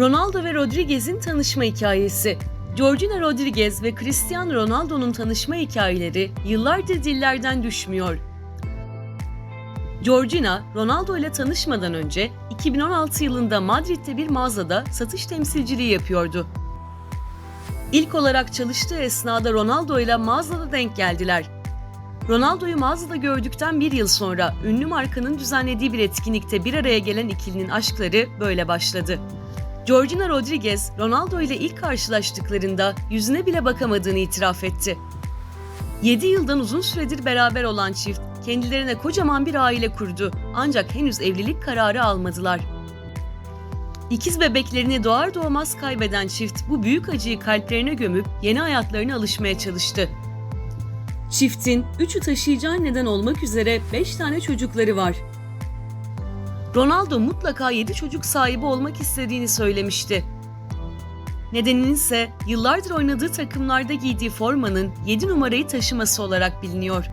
Ronaldo ve Rodriguez'in tanışma hikayesi. Georgina Rodriguez ve Cristiano Ronaldo'nun tanışma hikayeleri yıllardır dillerden düşmüyor. Georgina, Ronaldo ile tanışmadan önce 2016 yılında Madrid'de bir mağazada satış temsilciliği yapıyordu. İlk olarak çalıştığı esnada Ronaldo ile mağazada denk geldiler. Ronaldo'yu mağazada gördükten bir yıl sonra ünlü markanın düzenlediği bir etkinlikte bir araya gelen ikilinin aşkları böyle başladı. Georgina Rodriguez, Ronaldo ile ilk karşılaştıklarında yüzüne bile bakamadığını itiraf etti. 7 yıldan uzun süredir beraber olan çift, kendilerine kocaman bir aile kurdu ancak henüz evlilik kararı almadılar. İkiz bebeklerini doğar doğmaz kaybeden çift bu büyük acıyı kalplerine gömüp yeni hayatlarına alışmaya çalıştı. Çiftin üçü taşıyıcı anneden olmak üzere 5 tane çocukları var. Ronaldo mutlaka 7 çocuk sahibi olmak istediğini söylemişti. Nedeninin ise yıllardır oynadığı takımlarda giydiği formanın 7 numarayı taşıması olarak biliniyor.